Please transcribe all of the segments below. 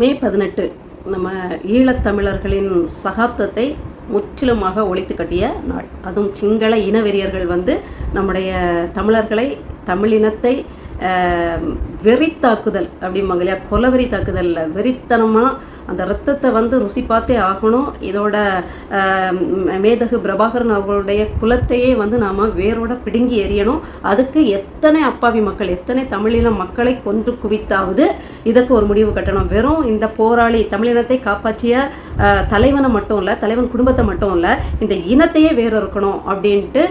மே பதினெட்டு நம்ம ஈழத்தமிழர்களின் சகாப்தத்தை முற்றிலுமாக ஒழித்து கட்டிய நாள். அதுவும் சிங்கள இனவெறியர்கள் வந்து நம்முடைய தமிழர்களை தமிழினத்தை வெறித்தாக்குதல் அப்படிம்பாங்க இல்லையா? கொலவெறி தாக்குதலில். வெறித்தனமாக அந்த ரத்தத்தை வந்து ருசி பார்த்தே ஆகணும். இதோட மேதகு பிரபாகரன் அவர்களுடைய குலத்தையே வந்து நாம் வேரோட பிடுங்கி எறியணும். அதுக்கு எத்தனை அப்பாவி மக்கள் எத்தனை தமிழின மக்களை கொன்று குவித்தாவது? இதற்கு ஒரு முடிவு கட்டணும். வெறும் இந்த போராளி தமிழினத்தை காப்பாற்றிய தலைவனை மட்டும் இல்லை தலைவன் குடும்பத்தை மட்டும் இல்லை இந்த இனத்தையே வேறு இருக்கணும் அப்படின்ட்டு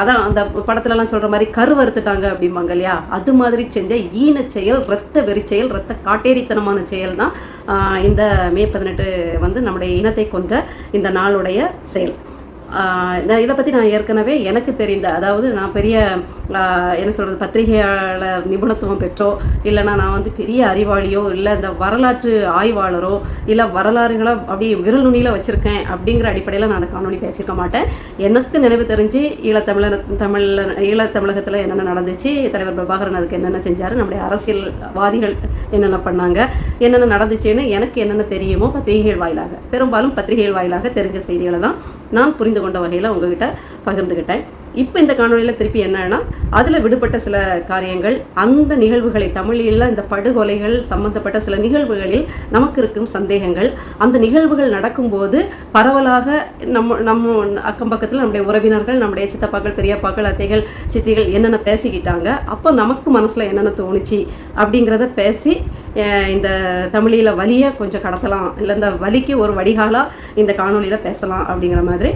அதான் அந்த படத்துலலாம் சொல்கிற மாதிரி கருவறுத்துட்டாங்க அப்படிம்பாங்க இல்லையா? அது மாதிரி செஞ்ச ஈன செயல் ரத்த வெறி செயல் ரத்த காட்டேரித்தனமான செயல் தான் இந்த மே பதினெட்டு வந்து நம்முடைய இனத்தை கொன்ற இந்த நாளுடைய செயல். இதை பற்றி நான் ஏற்கனவே எனக்கு தெரிந்த அதாவது நான் பெரிய என்ன சொல்கிறது பத்திரிகையாளர் நிபுணத்துவம் பெற்றோ இல்லைன்னா நான் வந்து பெரிய அறிவாளியோ இல்லை இந்த வரலாற்று ஆய்வாளரோ இல்லை வரலாறுகளை அப்படி விரல் நுனியில் வச்சுருக்கேன் அப்படிங்கிற அடிப்படையில் நான் அந்த காணொலி பேசியிருக்க மாட்டேன். எனக்கு நினைவு தெரிஞ்சு ஈழத்தமிழர் தமிழ் ஈழத்தமிழகத்தில் என்னென்ன நடந்துச்சு தலைவர் பிரபாகரன் அதுக்கு என்னென்ன செஞ்சார் நம்முடைய அரசியல்வாதிகள் என்னென்ன பண்ணாங்க என்னென்ன நடந்துச்சுன்னு எனக்கு என்னென்ன தெரியுமோ பத்திரிகைகள் வாயிலாக. பெரும்பாலும் பத்திரிகைகள் வாயிலாக தெரிஞ்ச செய்திகளை தான் நான் புரிந்து கொண்ட வகையில் உங்ககிட்ட பகிர்ந்துக்கிட்டேன் இப்போ இந்த காணொலியில் திருப்பி என்னன்னா அதில் விடுபட்ட சில காரியங்கள் அந்த நிகழ்வுகளை தமிழில் இந்த படுகொலைகள் சம்பந்தப்பட்ட சில நிகழ்வுகளில் நமக்கு இருக்கும் சந்தேகங்கள் அந்த நிகழ்வுகள் நடக்கும்போது பரவலாக நம்ம நம்ம அக்கம் பக்கத்தில் நம்முடைய உறவினர்கள் நம்முடைய சித்தப்பாக்கள் பெரியப்பாக்கள் அத்தைகள் சித்திகள் என்னென்ன பேசிக்கிட்டாங்க அப்போ நமக்கு மனசில் என்னென்ன தோணுச்சு அப்படிங்கிறத பேசி இந்த தமிழில் வலியை கொஞ்சம் கடத்தலாம் இல்லை இந்த வலிக்கு ஒரு வடிகாலாக இந்த காணொலியில் பேசலாம் அப்படிங்கிற மாதிரி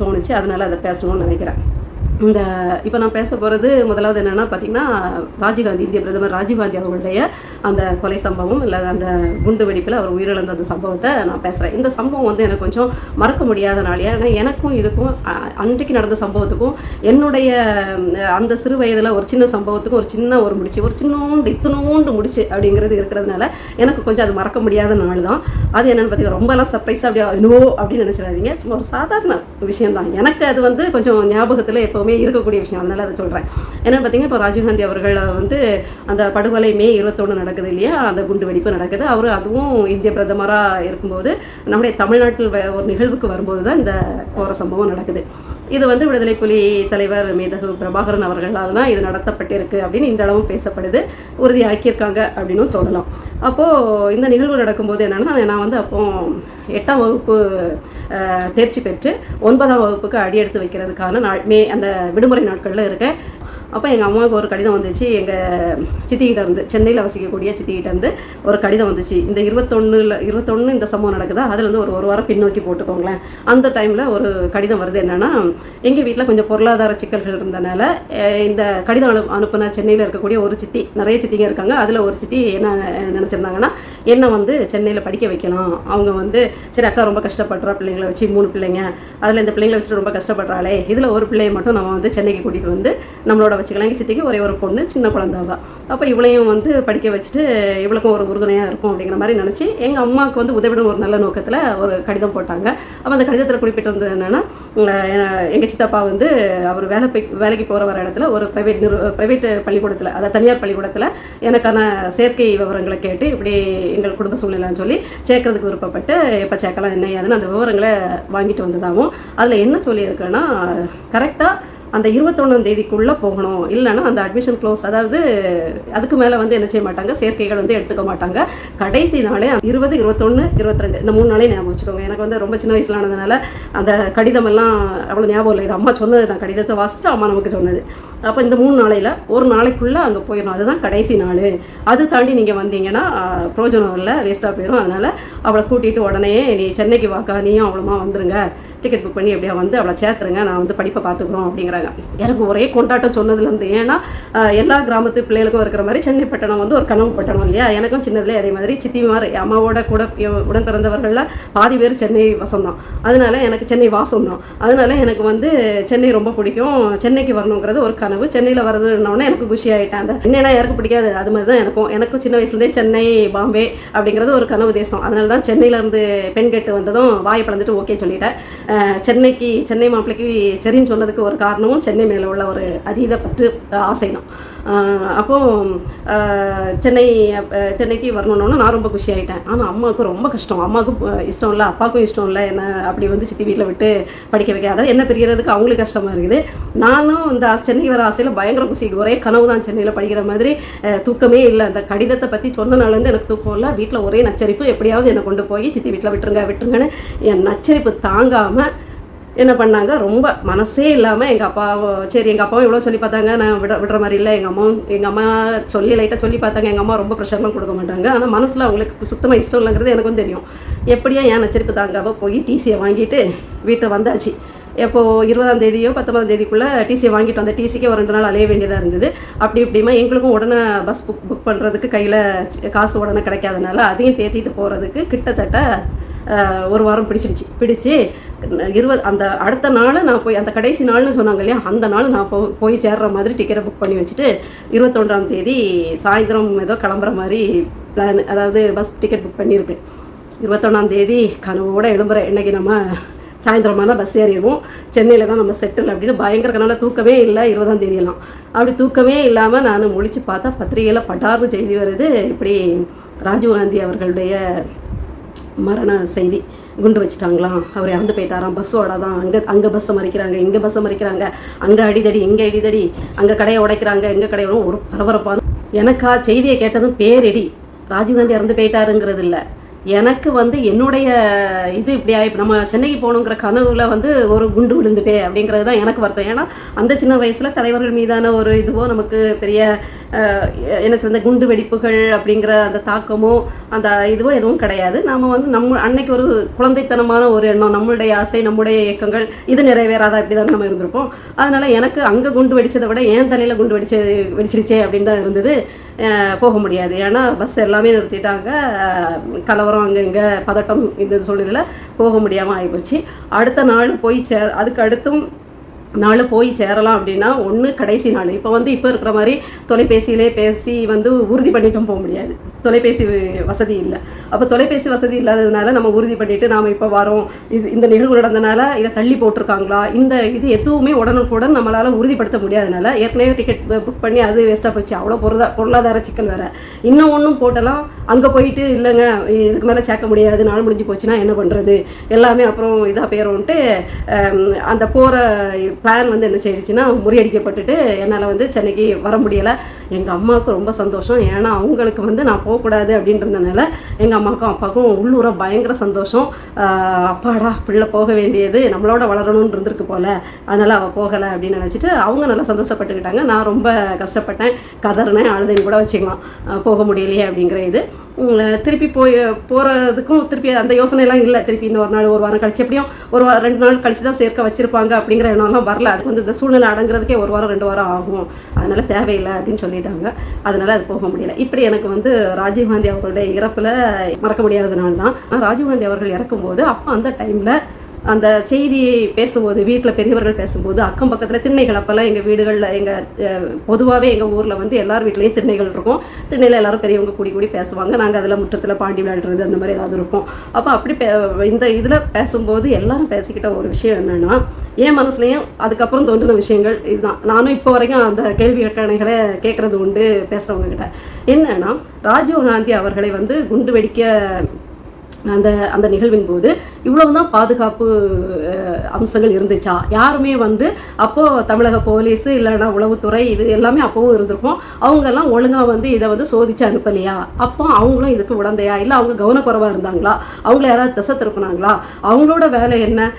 தோணுச்சு. அதனால் அதை பேசணும்னு நினைக்கிறேன். இந்த இப்போ நான் பேச போகிறது முதலாவது என்னென்னா பார்த்தீங்கன்னா ராஜீவ்காந்தி இந்திய பிரதமர் ராஜீவ்காந்தி அவர்களுடைய அந்த கொலை சம்பவம் இல்லை அந்த குண்டு வெடிப்பில் அவர் உயிரிழந்த அந்த சம்பவத்தை நான் பேசுகிறேன் இந்த சம்பவம் வந்து எனக்கு கொஞ்சம் மறக்க முடியாத நாள் ஏன்னா எனக்கும் இதுக்கும் அன்றைக்கு நடந்த சம்பவத்துக்கும் என்னுடைய அந்த சிறு வயதில் ஒரு சின்ன சம்பவத்துக்கும் ஒரு சின்ன ஒரு முடிச்சு ஒரு சின்னோண்டு இத்தினோண்டு முடிச்சு அப்படிங்கிறது இருக்கிறதுனால எனக்கு கொஞ்சம் அது மறக்க முடியாத நாள் தான் அது என்னென்னு பார்த்தீங்கன்னா ரொம்பலாம் சர்ப்ரைஸாக அப்படியே நோ அப்படின்னு நினச்சிடாதீங்க. சும்மா ஒரு சாதாரண விஷயம் தான் எனக்கு அது வந்து கொஞ்சம் ஞாபகத்தில் எப்போவுமே இருக்கக்கூடிய விஷயம். அதனால அதை சொல்கிறேன் என்னென்னு பார்த்தீங்கன்னா இப்போ ராஜீவ்காந்தி அவர்கள் வந்து அந்த படுகொலை மே இருபத்தொன்று நடக்குது இல்லையா? அந்த குண்டு வெடிப்பு நடக்குது. அவர் அதுவும் இந்திய பிரதமராக இருக்கும்போது நம்முடைய தமிழ்நாட்டில் ஒரு நிகழ்வுக்கு வரும்போது தான் இந்த கோர சம்பவம் நடக்குது. இது வந்து விடுதலை புலி தலைவர் மேதகு பிரபாகரன் அவர்களால் தான் இது நடத்தப்பட்டிருக்கு அப்படின்னு இன்றளவும் பேசப்படுது. உறுதியாக்கியிருக்காங்க அப்படின்னும் சொல்லலாம். அப்போது இந்த நிகழ்வு நடக்கும்போது என்னென்னா நான் வந்து அப்போ எட்டாம் வகுப்பு தேர்ச்சி பெற்று ஒன்பதாம் வகுப்புக்கு அடி எடுத்து வைக்கிறதுக்கான நாள் மே அந்த விடுமுறை நாட்களில் இருக்கேன். அப்போ எங்கள் அம்மாவுக்கு ஒரு கடிதம் வந்துச்சு. எங்கள் சித்திக்கிட்ட இருந்து சென்னையில் வசிக்கக்கூடிய சித்திக்கிட்ட இருந்து ஒரு கடிதம் வந்துச்சு. இந்த இருபத்தொன்னுல இருபத்தொன்று இந்த சம்பவம் நடக்குதா? அதுலேருந்து ஒரு ஒரு வாரம் பின்னோக்கி போட்டுக்கோங்களேன். அந்த டைமில் ஒரு கடிதம் வருது. என்னென்னா எங்கள் வீட்டில் கொஞ்சம் பொருளாதார சிக்கல்கள் இருந்தனால இந்த கடிதம் அனு அனுப்புன சென்னையில் இருக்கக்கூடிய ஒரு சித்தி நிறைய சித்திங்க இருக்காங்க. அதில் ஒரு சித்தி என்ன நினச்சிருந்தாங்கன்னா என்னை வந்து சென்னையில் படிக்க வைக்கலாம் அவங்க வந்து சரி அக்கா ரொம்ப கஷ்டப்படுறா பிள்ளைங்களை வச்சு மூணு பிள்ளைங்க. அதில் இந்த பிள்ளைங்களை வச்சுட்டு ரொம்ப கஷ்டப்படுறாளே. இதில் ஒரு பிள்ளையை மட்டும் நம்ம வந்து சென்னைக்கு கூட்டிகிட்டு வந்து நம்மளோட வச்சுக்கலாம். எங்கள் சித்திக்கு ஒரே ஒரு பொண்ணு சின்ன குழந்தை தான் அப்போ இவளையும் வந்து படிக்க வச்சுட்டு இவளுக்கும் ஒரு உறுதுணையாக இருக்கும் அப்படிங்கிற மாதிரி நினச்சி எங்கள் அம்மாவுக்கு வந்து உதவிடும் ஒரு நல்ல நோக்கத்தில் ஒரு கடிதம் போட்டாங்க. அப்போ அந்த கடிதத்தில் குறிப்பிட்டிருந்தது என்னென்னா எங்கள் சித்தப்பா வந்து அவர் வேலை போய் வேலைக்கு போகிற வர இடத்துல ஒரு ப்ரைவேட் நிறு ப்ரைவேட் பள்ளிக்கூடத்தில் அதாவது தனியார் பள்ளிக்கூடத்தில் எனக்கான சேர்க்கை விவரங்களை கேட்டு இப்படி எங்கள் குடும்ப சூழ்நிலான்னு சொல்லி சேர்க்கறதுக்கு விருப்பப்பட்டு எப்போ சேர்க்கலாம் என்ன ஏதுன்னு அந்த விவரங்களை வாங்கிட்டு வந்ததாகவும் அதில் என்ன சொல்லியிருக்கேன்னா கரெக்டாக அந்த இருபத்தொன்னாம் தேதிக்குள்ளே போகணும். இல்லைன்னா அந்த அட்மிஷன் க்ளோஸ் அதாவது அதுக்கு மேலே வந்து என்ன செய்ய மாட்டாங்க? சேர்க்கைகள் வந்து எடுத்துக்க மாட்டாங்க. கடைசி நாளே இருபது இருபத்தொன்று இருபத்திரெண்டு இந்த மூணு நாளே ஞாபகம் வச்சுக்கோங்க. எனக்கு வந்து ரொம்ப சின்ன வயசில் ஆனதுனால அந்த கடிதம் எல்லாம் அவ்வளோ ஞாபகம் இல்லை. இது அம்மா சொன்னது தான். கடிதத்தை வாசிச்சுட்டு அம்மா நமக்கு சொன்னது. அப்போ இந்த மூணு நாளையில் ஒரு நாளைக்குள்ளே அங்கே போயிடணும். அதுதான் கடைசி நாள். அது தாண்டி நீங்கள் வந்தீங்கன்னா ப்ரோஜனம் இல்லை. வேஸ்ட்டாக போயிடும் அதனால் அவளை கூட்டிகிட்டு உடனே நீ சென்னைக்கு வாக்கா? நீயும் அவளுமா வந்துருங்க. டிக்கெட் புக் பண்ணி எப்படியா வந்து அவளை சேர்த்துருங்க நான் வந்து படிப்பை பார்த்துக்குறோம் அப்படிங்கிறாங்க. எனக்கு ஒரே கொண்டாட்டம் சொன்னதுலேருந்து ஏன்னா எல்லா கிராமத்து பிள்ளைகளுக்கும் இருக்கிற மாதிரி சென்னை பட்டணம் வந்து ஒரு கனவு பட்டணம் இல்லையா? எனக்கும் சின்னதுலேயே அதே மாதிரி சித்திமார் அம்மாவோட கூட உடன் பிறந்தவர்களில் பாதி பேர் சென்னை வசம் தான் அதனால எனக்கு சென்னை வாசம் தான் அதனால எனக்கு வந்து சென்னை ரொம்ப பிடிக்கும். சென்னைக்கு வரணுங்கிறது ஒரு கனவு. சென்னையில் வரதுன்னொடனே எனக்கு குஷி ஆகிட்டேன் அந்த என்னன்னா யாருக்கு பிடிக்காது. அது மாதிரி தான் எனக்கும். எனக்கும் சின்ன வயசுலேருந்தே சென்னை பாம்பே அப்படிங்கிறது ஒரு கனவு தேசம். அதனால தான் சென்னையிலேருந்து பெண் கேட்டு வந்ததும் வாயை பிளந்துட்டு ஓகே சொல்லிட்டேன். சென்னைக்கு சென்னை மாப்பிள்ளைக்கு சரின்னு சொன்னதுக்கு ஒரு காரணமும் சென்னை மேலே உள்ள ஒரு அதீத பற்று ஆசை தான் அப்போது சென்னை சென்னைக்கு வரணுன்னொன்னே நான் ரொம்ப குஷி ஆகிட்டேன் ஆனால் அம்மாவுக்கு ரொம்ப கஷ்டம். அம்மாவுக்கும் இஷ்டம் இல்லை அப்பாவுக்கும் இஷ்டம் இல்லை என்ன அப்படி வந்து சித்தி வீட்டில் விட்டு படிக்க வைக்க. அதாவது என்ன பிரிகிறதுக்கு அவங்களுக்கு கஷ்டமாக இருக்குது. நானும் இந்த சென்னைக்கு வர ஆசையில் பயங்கர குஷி ஒரே கனவு தான் சென்னையில் படிக்கிற மாதிரி தூக்கமே இல்லை. அந்த கடிதத்தை பற்றி சொன்னனாலேருந்து எனக்கு தூக்கம் இல்லை. வீட்டில் ஒரே நச்சரிப்பு எப்படியாவது என்னை கொண்டு போய் சித்தி வீட்டில் விட்டுருங்க விட்டுருங்கன்னு என் நச்சரிப்பு தாங்காமல் என்ன பண்ணாங்க? ரொம்ப மனசே இல்லாமல் எங்கள் அப்பாவோ சரி எங்கள் அப்பாவும் இவ்வளோ சொல்லி பார்த்தாங்க. நான் விட விடுற மாதிரி இல்லை. எங்கள் அம்மாவும் எங்கள் அம்மா சொல்லி லைட்டாக சொல்லி பார்த்தாங்க. எங்கள் அம்மா ரொம்ப ப்ரெஷர்லாம் கொடுக்க மாட்டாங்க. ஆனால் மனசில் அவங்களுக்கு சுத்தமாக இஷ்டம் இல்லைங்கிறது எனக்கும் தெரியும். எப்படியோ என் நச்சரிப்பு தாங்காமல் போய் டிசியை வாங்கிட்டு வீட்டை வந்தாச்சு. எப்போது இருபதாம் தேதியோ பத்தொன்பதாம் தேதிக்குள்ளே டிசியை வாங்கிட்டு வந்த டிசிக்கே ஒரு ரெண்டு நாள் அலைய வேண்டியதாக இருந்தது. அப்படி இப்படிமா எங்களுக்கும் உடனே பஸ் புக் புக் பண்ணுறதுக்கு கையில் காசு உடனே கிடைக்காதனால அதையும் தேத்திட்டு போகிறதுக்கு கிட்டத்தட்ட ஒரு வாரம் பிடிச்சிடுச்சு. பிடிச்சு இருபது அந்த அடுத்த நாள் நான் போய் அந்த கடைசி நாள்னு சொன்னாங்க இல்லையா? அந்த நாள் நான் போ போய் சேர்ற மாதிரி டிக்கெட்டை புக் பண்ணி வச்சுட்டு இருபத்தொன்றாம் தேதி சாயந்தரம் ஏதோ கிளம்புற மாதிரி பிளான் அதாவது பஸ் டிக்கெட் புக் பண்ணியிருக்கு. இருபத்தொன்னாம் தேதி கனவோட எழும்புற இன்னைக்கு நம்ம சாயந்தரமான பஸ் ஏறிடுவோம். சென்னையில் தான் நம்ம செட்டில் அப்படின்னு பயங்கரனால தூக்கமே இல்லை இருபதாம் தேதியெல்லாம். அப்படி தூக்கமே இல்லாமல் நான் முழிச்சு பார்த்தா பத்திரிகையில் பட்டார்னு செய்தி வருது. இப்படி ராஜீவ்காந்தி அவர்களுடைய மரண செய்தி. குண்டு வச்சுட்டாங்களாம் அவர் இறந்து போயிட்டாராம். பஸ்ஸோட தான் அங்கே அங்கே பஸ்ஸை மறிக்கிறாங்க. இங்கே பஸ்ஸை மறிக்கிறாங்க. அங்கே அடிதடி இங்கே அடிதடி அங்கே கடையை உடைக்கிறாங்க. எங்கே கடையை ஒரு பரபரப்பான எனக்கா செய்தியை கேட்டதும் பேரடி. ராஜீவ்காந்தி இறந்து போயிட்டாருங்கிறது இல்லை. எனக்கு வந்து என்னுடைய இது இப்படி ஆகி நம்ம சென்னைக்கு போகணுங்கிற கனவுல வந்து ஒரு குண்டு விழுந்துட்டே அப்படிங்கிறது தான் எனக்கு வருத்தம். ஏன்னா அந்த சின்ன வயசில் தலைவர்கள் மீதான ஒரு இதுவோ நமக்கு பெரிய என்ன சொல்ற குண்டு வெடிப்புகள் அப்படிங்கிற அந்த தாக்கமோ அந்த இதுவோ எதுவும் கிடையாது. நாம் வந்து நம்ம அன்னைக்கு ஒரு குழந்தைத்தனமான ஒரு எண்ணம் நம்மளுடைய ஆசை நம்முடைய இயக்கங்கள் இது நிறைவேறாதா இப்படி தான் நம்ம இருந்திருப்போம். அதனால் எனக்கு அங்கே குண்டு வெடிச்சதை விட ஏன் தலையில் குண்டு வெடிச்சு வெடிச்சிருச்சே அப்படின்னு தான் இருந்தது போக முடியாது. ஏன்னா பஸ் எல்லாமே நிறுத்திட்டாங்க. கலவரம் அங்கே இங்கே பதட்டம் இந்த சூழ்நிலையில் போக முடியாமல் ஆகிப்போச்சு அடுத்த நாள் போய் சேர் அதுக்கு அடுத்தும் நாள் போய் சேரலாம் அப்படின்னா ஒன்று கடைசி நாள். இப்போ வந்து இப்போ இருக்கிற மாதிரி தொலைபேசியிலே பேசி வந்து உறுதி பண்ணிட்டும் போக முடியாது. தொலைபேசி வசதி இல்லை. அப்போ தொலைபேசி வசதி இல்லாததுனால நம்ம உறுதி பண்ணிவிட்டு நாம் இப்போ வரோம். இது இந்த நிகழ்வு நடந்தனால இதை தள்ளி போட்டிருக்காங்களா? இந்த இது எதுவுமே உடனுக்குடன் நம்மளால் உறுதிப்படுத்த முடியாதனால ஏற்கனவே டிக்கெட் புக் பண்ணி அது வேஸ்ட்டாக போச்சு. அவ்வளோ பொருளா பொருளாதார சிக்கல் வேறு. இன்னும் ஒன்றும் போட்டலாம். அங்கே போயிட்டு இல்லைங்க இதுக்கு மேலே சேர்க்க முடியாது. நாள் முடிஞ்சு போச்சுன்னா என்ன பண்ணுறது எல்லாமே அப்புறம் இதாக போயிடும்ன்ட்டு அந்த போகிற பிளான் வந்து என்ன செய்டுச்சுன்னா முறியடிக்கப்பட்டுட்டு என்னால் வந்து சென்னைக்கு வர முடியலை. எங்கள் அம்மாவுக்கு ரொம்ப சந்தோஷம். ஏன்னா அவங்களுக்கு வந்து நான் போகக்கூடாது அப்படின்றதுனால எங்கள் அம்மாவுக்கும் அப்பாவுக்கும் உள்ளூர பயங்கர சந்தோஷம். அப்பாடா பிள்ளை போக வேண்டியது நம்மளோட வளரணும்னு இருந்திருக்கு போல. அதனால் அவள் போகலை அப்படின்னு நினச்சிட்டு அவங்க நல்லா சந்தோஷப்பட்டுக்கிட்டாங்க. நான் ரொம்ப கஷ்டப்பட்டேன். கதறினேன். அழுதைன்னு கூட வச்சுக்கலாம். போக முடியலையே அப்படிங்கிற இது. திருப்பி போய் போகிறதுக்கும் திருப்பி அந்த யோசனைலாம் இல்லை. திருப்பி இன்னொரு நாள் ஒரு வாரம் கழிச்சு எப்படியும் ஒரு வாரம் ரெண்டு நாள் கழிச்சு தான் சேர்க்க வச்சிருப்பாங்க அப்படிங்கிற எண்ணம்லாம் வரல. அதுக்கு வந்து இந்த சூழ்நிலை அடங்குறதுக்கே ஒரு வாரம் ரெண்டு வாரம் ஆகும். அதனால் தேவையில்லை அப்படின்னு சொல்லிட்டாங்க. அதனால் அது போக முடியல. இப்படி எனக்கு வந்து ராஜீவ்காந்தி அவர்களுடைய இறப்பில் மறக்க முடியாத நாள் தான் ராஜீவ்காந்தி அவர்கள் இறக்கும்போது அப்போ அந்த டைமில் அந்த செய்தியை பேசும்போது வீட்டில் பெரியவர்கள் பேசும்போது அக்கம் பக்கத்தில் திண்ணைகள் அப்போல்லாம் எங்கள் வீடுகளில் எங்கள் பொதுவாகவே எங்கள் ஊரில் வந்து எல்லார் வீட்லேயும் திண்ணைகள் இருக்கும். திண்ணையில் எல்லாரும் பெரியவங்க கூடி கூடி பேசுவாங்க. நாங்கள் அதில் முற்றத்தில் பாண்டி விளையாடுறது அந்த மாதிரி ஏதாவது இருக்கும். அப்போ அப்படி பே இந்த இதில் பேசும்போது எல்லாரும் பேசிக்கிட்ட ஒரு விஷயம் என்னென்னா என் மனசுலையும் அதுக்கப்புறம் தோன்றின விஷயங்கள் இதுதான். நானும் இப்போ வரைக்கும் அந்த கேள்வி கட்டணைகளை கேட்குறது உண்டு பேசுகிறவங்க கிட்ட. ராஜீவ் காந்தி அவர்களை வந்து குண்டு வெடிக்க அந்த அந்த நிகழ்வின் போது இவ்வளவுதான் பாதுகாப்பு அம்சங்கள் இருந்துச்சா? யாருமே வந்து அப்போது தமிழக போலீஸு இல்லைன்னா உளவுத்துறை இது எல்லாமே அப்போவும் இருந்திருக்கும். அவங்கெல்லாம் ஒழுங்காக வந்து இதை வந்து சோதிச்சு அனுப்பலையா? அப்போ அவங்களும் இதுக்கு உடந்தையா? இல்லை அவங்க கவனக்குறைவாக இருந்தாங்களா? அவங்கள யாராவது திசை திருப்பினாங்களா? அவங்களோட வேலை என்ன?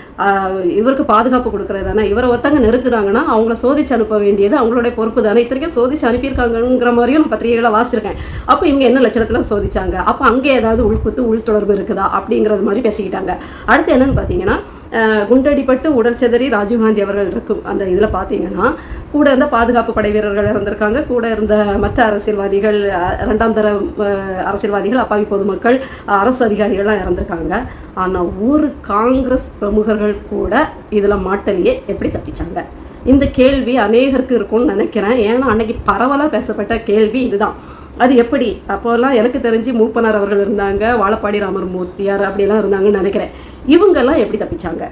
இவருக்கு பாதுகாப்பு கொடுக்குறது தானே? இவரை ஒருத்தங்க நெருக்குறாங்கன்னா அவங்கள சோதிச்சு அனுப்ப வேண்டியது அவங்களுடைய பொறுப்பு தானே? இத்தனைக்கும் சோதிச்சு அனுப்பியிருக்காங்கிற மாதிரியும் நான் பத்திரிகைகளை வாசிச்சிருக்கேன். அப்போ இவங்க என்ன லட்சணத்தில் சோதிச்சாங்க? அப்போ அங்கே ஏதாவது உள்குத்து உள்தொடர்பு இருக்குது அப்படிங்கிறது மாதிரி பேசிக்கிட்டாங்க. அடுத்து என்னன்னு பார்த்தீங்கன்னா குண்டடிப்பட்டு உடல் சிதறி ராஜீவ்காந்தி அவர்கள் இருக்கும் அந்த இதில் பார்த்தீங்கன்னா கூட இருந்த பாதுகாப்பு படை வீரர்கள் இருந்திருக்காங்க கூட இருந்த மற்ற அரசியல்வாதிகள் ரெண்டாம் தர அரசியல்வாதிகள் அப்பாவி பொதுமக்கள் அரசு அதிகாரிகள்லாம் இறந்திருக்காங்க. ஆனால் ஒரு காங்கிரஸ் பிரமுகர்கள் கூட இதில் மாட்டலையே எப்படி தப்பிச்சாங்க? இந்த கேள்வி அநேகருக்கு இருக்கும்னு நினைக்கிறேன். ஏன்னா அன்னைக்கு பரவலாக பேசப்பட்ட கேள்வி இதுதான். அது எப்படி? அப்போல்லாம் எனக்கு தெரிஞ்சு மூப்பனார் அவர்கள் இருந்தாங்க வாழப்பாடி ராமர் மூர்த்தியார் அப்படிலாம் இருந்தாங்கன்னு நினைக்கிறேன். இவங்கெல்லாம் எப்படி தப்பிச்சாங்க?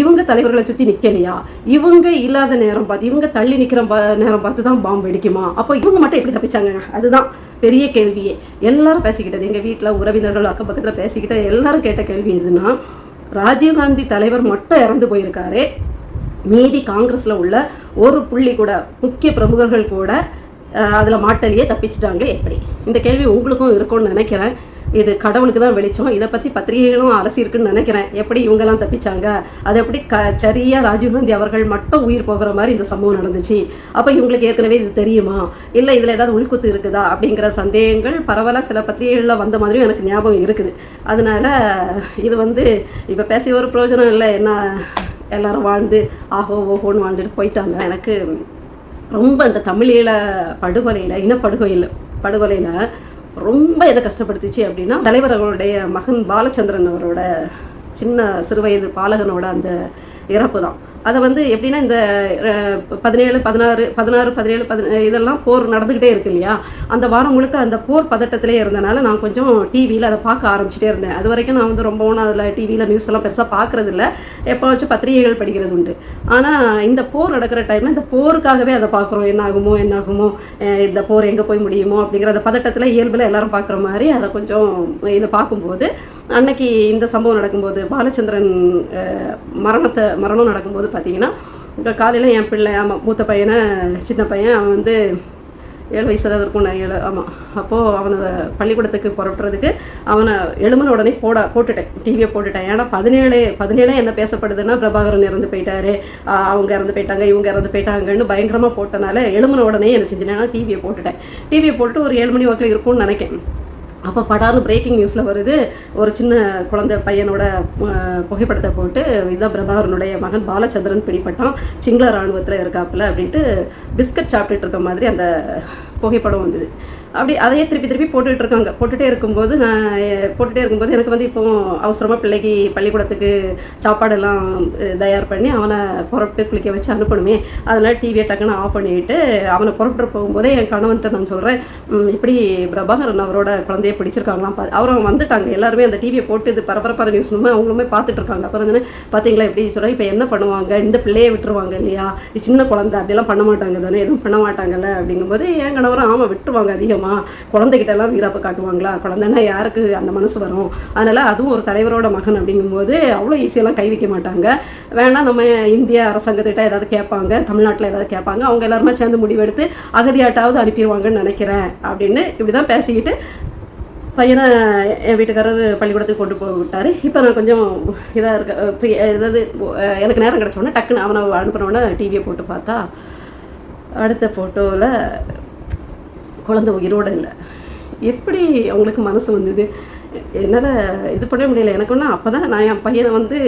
இவங்க தலைவர்களை சுற்றி நிற்கலையா இவங்க இல்லாத நேரம் பார்த்து இவங்க தள்ளி நிற்கிற நேரம் பார்த்து தான் பாம்பு வெடிக்குமா? அப்போ இவங்க மட்டும் எப்படி தப்பிச்சாங்க? அதுதான் பெரிய கேள்வியே. எல்லாரும் பேசிக்கிட்டது எங்கள் வீட்டில் உறவினர்கள் அக்கம் பக்கத்தில் பேசிக்கிட்ட எல்லாரும் கேட்ட கேள்வி எதுனா ராஜீவ்காந்தி தலைவர் மட்டும் இறந்து போயிருக்காரு. மீதி காங்கிரஸில் உள்ள ஒரு புள்ளி கூட முக்கிய பிரமுகர்கள் கூட அதில் மாட்டலையே தப்பிச்சிட்டாங்க எப்படி? இந்த கேள்வி உங்களுக்கும் இருக்கும்னு நினைக்கிறேன். இது கடவுளுக்கு தான் வெளிச்சம். இதை பற்றி பத்திரிகைகளும் அரசு இருக்குன்னு நினைக்கிறேன். எப்படி இவங்கெல்லாம் தப்பிச்சாங்க? அது எப்படி க சரியாக ராஜீவ்காந்தி அவர்கள் மட்டும் உயிர் போகிற மாதிரி இந்த சம்பவம் நடந்துச்சு? அப்போ இவங்களுக்கு ஏற்கனவே இது தெரியுமா? இல்லை இதில் ஏதாவது உள்குத்து இருக்குதா? அப்படிங்கிற சந்தேகங்கள் பரவலாக சில பத்திரிகைகளில் வந்த மாதிரியும் எனக்கு ஞாபகம் இருக்குது. அதனால் இது வந்து இப்போ பேசிய ஒரு பிரயோஜனம் இல்லை. என்ன எல்லாரும் வாழ்ந்து ஆஹோ ஓஹோன்னு வாழ்ந்துட்டு போயிட்டாங்க. எனக்கு ரொம்ப இந்த தமிழீழ படுகொலையில் இனப்படுகொலையில் படுகொலையில் ரொம்ப எதை கஷ்டப்படுத்துச்சு அப்படின்னா தலைவர் அவருடைய மகன் பாலச்சந்திரன் அவரோட சின்ன சிறுவயது பாலகனோட அந்த இறப்பு தான் அதை வந்து எப்படின்னா இந்த பதினேழு பதினாறு பதினாறு பதினேழு பதின இதெல்லாம் போர் நடந்துக்கிட்டே இருக்கு இல்லையா? அந்த வாரம் முழுக்க அந்த போர் பதட்டத்திலே இருந்தனால நான் கொஞ்சம் டிவியில் அதை பார்க்க ஆரம்பிச்சிட்டே இருந்தேன். அது வரைக்கும் நான் வந்து ரொம்ப ஒன்றும் அதில் டிவியில் நியூஸ் எல்லாம் பெருசாக பார்க்கறது இல்லை எப்போவாச்சும் பத்திரிகைகள் படிக்கிறது உண்டு. ஆனால் இந்த போர் நடக்கிற டைமில் இந்த போருக்காகவே அதை பார்க்குறோம். என்ன ஆகுமோ என்ன ஆகுமோ இந்த போர் எங்கே போய் முடியுமோ அப்படிங்கிற அந்த பதட்டத்தில் இயல்பில் எல்லாரும் பார்க்குற மாதிரி அதை கொஞ்சம் இதை பார்க்கும்போது அன்னைக்கு இந்த சம்பவம் நடக்கும்போது பாலச்சந்திரன் மரணத்தை மரணம் நடக்கும்போது பார்த்தீங்கன்னா இப்போ காலையில் என் பிள்ளை ஆமாம் மூத்த பையனை சின்ன பையன் அவன் வந்து ஏழு வயசு தான் இருக்கும் நான் ஏழு ஆமாம் அப்போது அவனை பள்ளிக்கூடத்துக்கு புறப்படுறதுக்கு அவனை எழுமன உடனே போட போட்டுட்டேன். டிவியை போட்டுட்டேன். ஏன்னா பதினேழு பதினேழே என்ன பேசப்படுதுன்னா பிரபாகரன் இறந்து போயிட்டாரு. அவங்க இறந்து போயிட்டாங்க இவங்க இறந்து போயிட்டாங்கன்னு பயங்கரமாக போட்டனால எழுமன உடனே என்ன செஞ்சேன்னா டிவியை போட்டுட்டேன். டிவியை போட்டு ஒரு ஏழு மணி வாக்கில் இருக்கும்னு நினைக்கிறேன் அப்போ படார்னு பிரேக்கிங் நியூஸில் வருது. ஒரு சின்ன குழந்தை பையனோட புகைப்படத்தை போட்டு இதுதான் பிரபாகரனுடைய மகன் பாலச்சந்திரன் பிடிப்பட்டான் சிங்கள இராணுவத்தில் இருக்காப்புல அப்படின்ட்டு பிஸ்கட் சாப்பிட்டுட்டு இருக்க மாதிரி அந்த புகைப்படம் வந்தது. அப்படி அதையே திருப்பி திருப்பி போட்டுகிட்டு இருக்காங்க போட்டுகிட்டே இருக்கும்போது நான் போட்டுகிட்டே இருக்கும்போது எனக்கு வந்து இப்போ அவசரமாக பிள்ளைக்கு பள்ளிக்கூடத்துக்கு சாப்பாடெல்லாம் தயார் பண்ணி அவனை புறப்பட்டு குளிக்க வச்சு அனுப்பணுமே. அதனால் டிவியை டக்குன்னு ஆஃப் பண்ணிட்டு அவனை புறப்பட்டு போகும்போதே என் கணவன்கிட்ட நான் சொல்கிறேன் இப்படி பிரபாகரன் அவரோட குழந்தைய பிடிச்சிருக்காங்களாம். பா அவரும் வந்துட்டாங்க. எல்லாருமே அந்த டிவியை போட்டு இது பரபரப்பான நியூஸ்னுமே அவங்களுமே பார்த்துட்டு இருக்காங்க அப்புறம் தானே பார்த்தீங்களா எப்படி சொல்கிறேன் இப்போ என்ன பண்ணுவாங்க? இந்த பிள்ளையை விட்டுருவாங்க இல்லையா? சின்ன குழந்தை. அப்படியெல்லாம் பண்ண மாட்டாங்க தானே? எதுவும் பண்ண மாட்டாங்கல்ல? அப்படிங்கும்போது என் கணவரும் ஆமாம் விட்டுருவாங்க அதிகம். முக்கியமா எல்லாம் வீராப்ப காட்டுவாங்களா? குழந்தைன்னா யாருக்கு அந்த மனசு வரும்? அதனால அதுவும் ஒரு தலைவரோட மகன் அப்படிங்கும்போது அவ்வளோ ஈஸியெல்லாம் கை வைக்க மாட்டாங்க. வேணா நம்ம இந்திய அரசாங்கத்திட்ட ஏதாவது கேட்பாங்க தமிழ்நாட்டில் ஏதாவது கேட்பாங்க அவங்க எல்லாருமே சேர்ந்து முடிவெடுத்து அகதியாட்டாவது அனுப்பிடுவாங்கன்னு நினைக்கிறேன் அப்படின்னு இப்படி தான் பேசிக்கிட்டு பையனை என் வீட்டுக்காரர் பள்ளிக்கூடத்துக்கு கொண்டு போய் விட்டார். இப்போ நான் கொஞ்சம் இதாக இருக்க ஏதாவது எனக்கு நேரம் கிடச்ச உடனே டக்குன்னு அவனை அனுப்பினோடனே டிவியை போட்டு பார்த்தா அடுத்த ஃபோட்டோவில் குழந்தை உயிரோடு இல்லை. எப்படி அவங்களுக்கு மனசு வந்தது? என்னால் இது பண்ண முடியல. எனக்கு ஒன்று அப்போ தான் நான் என் பையனை வந்து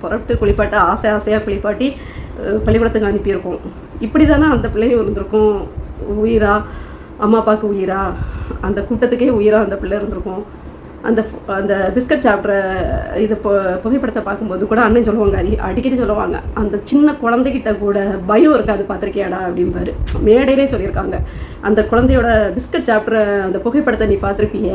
புறப்பட்டு குளிப்பாட்ட ஆசை ஆசையாக குளிப்பாட்டி பள்ளிக்கூடத்துக்கு அனுப்பியிருக்கோம். இப்படி தானே அந்த பிள்ளையும் இருந்திருக்கும். உயிரா? அம்மா அப்பாவுக்கு உயிரா? அந்த கூட்டத்துக்கே உயிரா அந்த பிள்ளை இருந்திருக்கும். அந்த அந்த பிஸ்கட் சாப்பிட்ற இது புகைப்படத்தை பார்க்கும்போது கூட அண்ணன் சொல்லுவாங்க அடி அடிக்கடி சொல்லுவாங்க அந்த சின்ன குழந்தைகிட்ட கூட பயம் இருக்காது பார்த்துருக்கியாடா அப்படிம்பாரு. மேடையிலே சொல்லியிருக்காங்க அந்த குழந்தையோட பிஸ்கட் சாப்பிட்ற அந்த புகைப்படத்தை நீ பார்த்துருப்பிய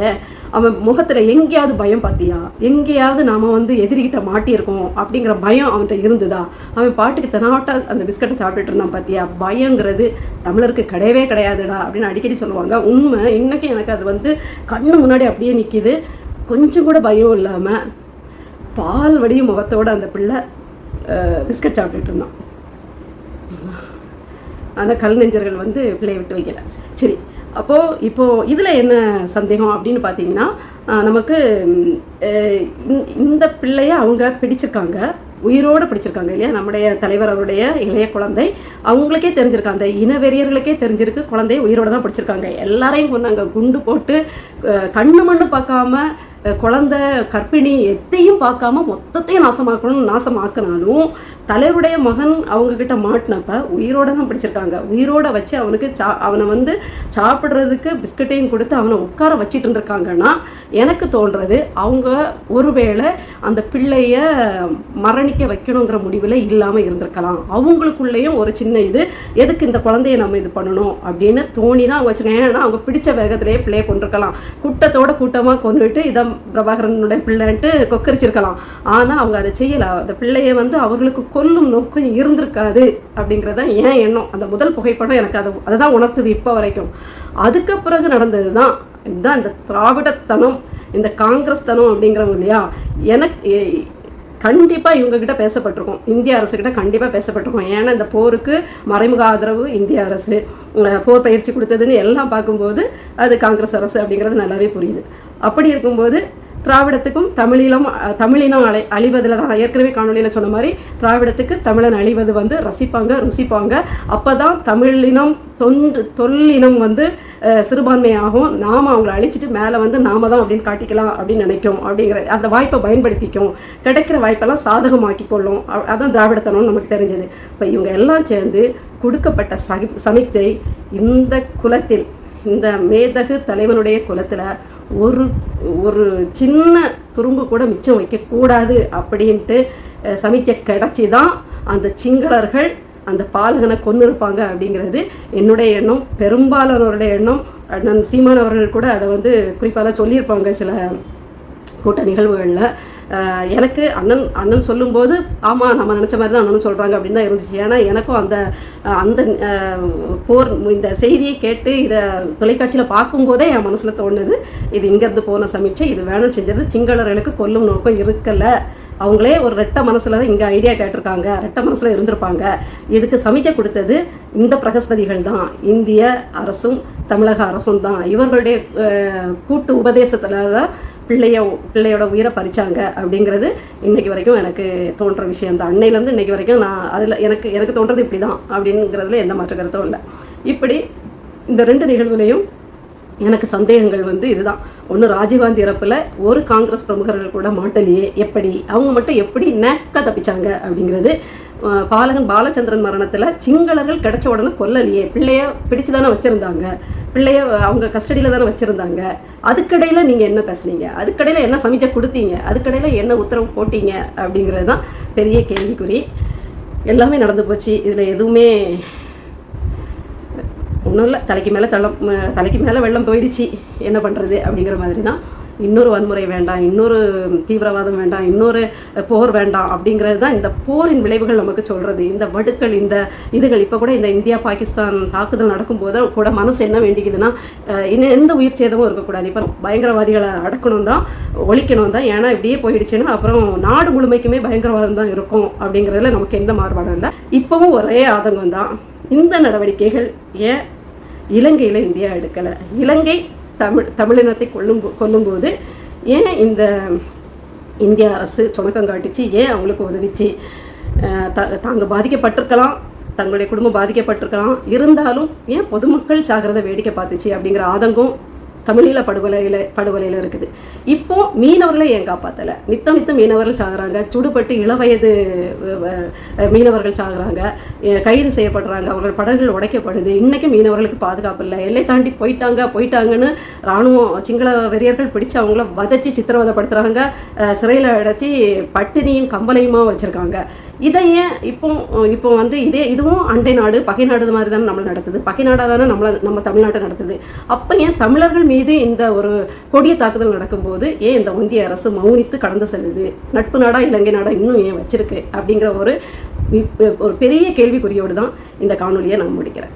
அவன் முகத்தில் எங்கேயாவது பயம் பார்த்தியா? எங்கேயாவது நாம் வந்து எதிரிகிட்ட மாட்டியிருக்கோம் அப்படிங்கிற பயம் அவன்கிட்ட இருந்ததா? அவன் பாட்டுக்கு தெனாவட்டா அந்த பிஸ்கட்டை சாப்பிட்டுட்டு இருந்தான் பார்த்தியா? பயங்கிறது தமிழருக்கு கிடையவே கிடையாதுடா அப்படின்னு அடிக்கடி சொல்லுவாங்க. உண்மை இன்னைக்கு எனக்கு அது வந்து கண்ணு முன்னாடி அப்படியே நிற்கிது கொஞ்சம் கூட பயம் இல்லாமல் பால் வடியும் முகத்தோட அந்த பிள்ளை பிஸ்கட் சாப்பிட்டுட்டு இருந்தான். ஆனால் கல் நெஞ்சர்கள் வந்து பிள்ளையை விட்டு வைக்கல. சரி அப்போது இப்போது இதில் என்ன சந்தேகம் அப்படின்னு பார்த்தீங்கன்னா நமக்கு இந்த- பிள்ளையை பிள்ளைய அவங்க பிடிச்சிருக்காங்க உயிரோடு பிடிச்சிருக்காங்க இல்லையா? நம்முடைய தலைவர் அவருடைய இளைய குழந்தை அவங்களுக்கே தெரிஞ்சிருக்கு அந்த இனவெறியர்களுக்கே தெரிஞ்சிருக்கு குழந்தைய உயிரோடு தான் பிடிச்சிருக்காங்க. எல்லாரையும் கொண்டாங்க குண்டு போட்டு கண்ணு மண்ணு பார்க்காம குழந்த கர்ப்பிணி எத்தையும் பார்க்காம மொத்தத்தையும் நாசமாக்கணும் நாசமாக்கினாலும் தலைவருடைய மகன் அவங்க கிட்ட மாட்டினப்ப உயிரோட தான் பிடிச்சிருக்காங்க. உயிரோட வச்சு அவனுக்கு சா அவனை வந்து சாப்பிட்றதுக்கு பிஸ்கட்டையும் கொடுத்து அவனை உட்கார வச்சிட்டு இருந்திருக்காங்கன்னா எனக்கு தோன்றது அவங்க ஒருவேளை அந்த பிள்ளைய மரணிக்க வைக்கணுங்கிற முடிவில் இல்லாமல் இருந்திருக்கலாம். அவங்களுக்குள்ளேயும் ஒரு சின்ன இது எதுக்கு இந்த குழந்தைய நம்ம இது பண்ணணும்? அப்படின்னு தோணி தான் அவங்க வச்சுருக்கேன் ஏன்னா அவங்க பிடிச்ச வேகத்திலேயே பிள்ளைய கொண்டிருக்கலாம் கூட்டத்தோட கூட்டமாக கொண்டுட்டு இதான் பிரபாகரனுடைய பிள்ளைன்ட்டு கொக்கரிச்சிருக்கலாம். ஆனால் அவங்க அதை செய்யலை. அந்த பிள்ளைய வந்து அவர்களுக்கு கொல்லும் நோக்கம் இருந்திருக்காது அப்படிங்கிறது தான் ஏன் எண்ணம்? அந்த முதல் புகைப்படம் எனக்கு அதை அதை தான் உணர்த்துது இப்போ வரைக்கும். அதுக்கு பிறகு நடந்தது தான் இதுதான் இந்த திராவிடத்தனம் இந்த காங்கிரஸ் தனம் அப்படிங்கிறவங்க இல்லையா? எனக்கு கண்டிப்பாக இவங்ககிட்ட பேசப்பட்டிருக்கும். இந்திய அரசுக்கிட்ட கண்டிப்பாக பேசப்பட்டிருக்கும். ஏன்னா இந்த போருக்கு மறைமுக ஆதரவு இந்திய அரசு. போர் பயிற்சி கொடுத்ததுன்னு எல்லாம் பார்க்கும்போது அது காங்கிரஸ் அரசு அப்படிங்கிறது நல்லாவே புரியுது. அப்படி இருக்கும்போது திராவிடத்துக்கும் தமிழிலும் தமிழினம் அழை அழிவதில் தான் ஏற்கனவே காணொலியில் சொன்ன மாதிரி திராவிடத்துக்கு தமிழன் அழிவது வந்து ரசிப்பாங்க ருசிப்பாங்க. அப்போ தான் தமிழினம் தொன்று தொல்லினம் வந்து சிறுபான்மையாகும். நாம் அவங்கள அழிச்சிட்டு மேலே வந்து நாம தான் அப்படின்னு காட்டிக்கலாம் அப்படின்னு நினைக்கும் அப்படிங்கிற அந்த வாய்ப்பை பயன்படுத்திக்கும். கிடைக்கிற வாய்ப்பெல்லாம் சாதகமாக்கி கொள்ளும். அதான் திராவிடத்தனம்னு நமக்கு தெரிஞ்சது. இப்போ இவங்க எல்லாம் சேர்ந்து கொடுக்கப்பட்ட சகி சமிக்ஜை இந்த குலத்தில் இந்த மேதகு தலைவனுடைய குலத்தில் ஒரு ஒரு சின்ன துரும்பு கூட மிச்சம் வைக்கக்கூடாது அப்படின்ட்டு சமைக்க சமிக்கை கிடச்சி தான் அந்த சிங்களர்கள் அந்த பாலகனை கொன்று இருப்பாங்க அப்படிங்கிறது என்னுடைய எண்ணம். பெரும்பாலானவருடைய எண்ணம். அண்ணன் சீமான் அவர்கள் கூட அதை வந்து குறிப்பாக சொல்லியிருப்பாங்க சில கூட்ட நிகழ்வுகளில். எனக்கு அண்ணன் அண்ணன் சொல்லும்போது ஆமாம் நம்ம நினச்ச மாதிரி தான் அண்ணன் சொல்கிறாங்க அப்படின்னு தான் இருந்துச்சு. ஏன்னா எனக்கும் அந்த அந்த போர் இந்த செய்தியை கேட்டு இதை தொலைக்காட்சியில் பார்க்கும்போதே என் மனசில் தோணுது இது இங்கேருந்து போன சமீட்சை இது வேணும் செஞ்சது. சிங்களர்களுக்கு கொல்லும் நோக்கம் இருக்கலை. அவங்களே ஒரு ரெட்ட மனசில் தான் இங்கே ஐடியா கேட்டிருக்காங்க. ரெட்ட மனசில் இருந்திருப்பாங்க. இதுக்கு சமைச்ச கொடுத்தது இந்த பிரகஸ்பதிகள் தான். இந்திய அரசும் தமிழக அரசும் தான். இவர்களுடைய கூட்டு உபதேசத்தில் தான் பிள்ளைய பிள்ளையோட உயிரை பறிச்சாங்க அப்படிங்கிறது இன்னைக்கு வரைக்கும் எனக்கு தோன்ற விஷயம் தான். அன்னையிலேருந்து இன்னைக்கு வரைக்கும் நான் அதில் எனக்கு எனக்கு தோன்றது இப்படி தான் அப்படிங்கிறதுல எந்த மாற்ற கருத்தும் இல்லை. இப்படி இந்த ரெண்டு நிகழ்வுலையும் எனக்கு சந்தேகங்கள் வந்து இதுதான். ஒன்று ராஜீவ்காந்தி இறப்பில் ஒரு காங்கிரஸ் பிரமுகர்கள் கூட மாட்டலையே எப்படி? அவங்க மட்டும் எப்படி நெக்க தப்பிச்சாங்க அப்படிங்கிறது பாலகன் பாலச்சந்திரன் மரணத்தில் சிங்களர்கள் கிடைச்ச உடனே கொல்லலையே. பிள்ளைய பிடிச்சு தானே வச்சுருந்தாங்க. பிள்ளைய அவங்க கஸ்டடியில் தானே வச்சுருந்தாங்க. அதுக்கடையில் நீங்கள் என்ன பேசுனீங்க? அதுக்கடையில் என்ன சமைச்ச கொடுத்தீங்க? அதுக்கடையில் என்ன உத்தரவு போட்டீங்க? அப்படிங்கிறது தான் பெரிய கேள்விக்குறி. எல்லாமே நடந்து போச்சு. இதில் எதுவுமே ஒன்றும் இல்லை. தலைக்கு மேலே தலை தலைக்கு மேலே வெள்ளம் போயிடுச்சு. என்ன பண்ணுறது அப்படிங்கிற மாதிரி தான் இன்னொரு வன்முறை வேண்டாம் இன்னொரு தீவிரவாதம் வேண்டாம் இன்னொரு போர் வேண்டாம் அப்படிங்கிறது தான் இந்த போரின் விளைவுகள் நமக்கு சொல்கிறது இந்த வடுக்கள் இந்த இதுகள். இப்போ கூட இந்த இந்தியா பாகிஸ்தான் தாக்குதல் நடக்கும்போது கூட மனசு என்ன வேண்டிக்குதுன்னா இன்னும் எந்த உயிர் சேதமும் இருக்கக்கூடாது. இப்போ பயங்கரவாதிகளை அடக்கணும் தான் ஒழிக்கணும் தான். ஏன்னா இப்படியே போயிடுச்சுன்னா அப்புறம் நாடு முழுமைக்குமே பயங்கரவாதம் தான் இருக்கும் அப்படிங்கிறதுல நமக்கு எந்த மாறுபாடும் இல்லை. இப்போவும் ஒரே ஆதங்கம் தான். இந்த நடவடிக்கைகள் ஏன் இலங்கையில் இந்தியா எடுக்கலை? இலங்கை தமிழ் தமிழினத்தை கொல்லும் கொல்லும்போது ஏன் இந்த இந்திய அரசு சுணக்கம் காட்டிச்சு? ஏன் அவங்களுக்கு உதவிச்சு? த தாங்க பாதிக்கப்பட்டிருக்கலாம் தங்களுடைய குடும்பம் பாதிக்கப்பட்டிருக்கலாம். இருந்தாலும் ஏன் பொதுமக்கள் சாகிறத வேடிக்கை பார்த்துச்சு அப்படிங்கிற ஆதங்கம் தமிழீழ படுகொலையில் படுகொலையில் இருக்குது. இப்போ மீனவர்களை ஏன் காப்பாற்றலை நித்தம் நித்தம் மீனவர்கள் சாகுறாங்க. சுடுபட்டு இளவயது மீனவர்கள் சாகுறாங்க. கைது செய்யப்படுறாங்க. அவர்கள் படகுகள் உடைக்கப்படுது. இன்றைக்கும் மீனவர்களுக்கு பாதுகாப்பு இல்லை. எல்லை தாண்டி போயிட்டாங்க போயிட்டாங்கன்னு இராணுவம் சிங்கள வெறியர்கள் பிடிச்சு அவங்கள வதச்சி சித்திரவதைப்படுத்துகிறாங்க சிறையில் அடைச்சி பட்டினியும் கம்பளையுமா வச்சுருக்காங்க. இதை ஏன் இப்போ இப்போ வந்து இதே இதுவும் அண்டை நாடு பகை நாடு மாதிரி தானே நம்மளை நடத்துது. பகை நாடாக தானே நம்மளை நம்ம தமிழ்நாட்டை நடத்துது. அப்போ ஏன் தமிழர்கள் மீது இந்த ஒரு கொடிய தாக்குதல் நடக்கும்போது ஏன் இந்த ஒன்றிய அரசு மௌனித்து கடந்து செல்லுது? நட்பு நாடா இலங்கை நாடா இன்னும் ஏன் வச்சிருக்கு? அப்படிங்கிற ஒரு ஒரு பெரிய கேள்விக்குறியோடு தான் இந்த காணொலியை நான் முடிக்கிறேன்.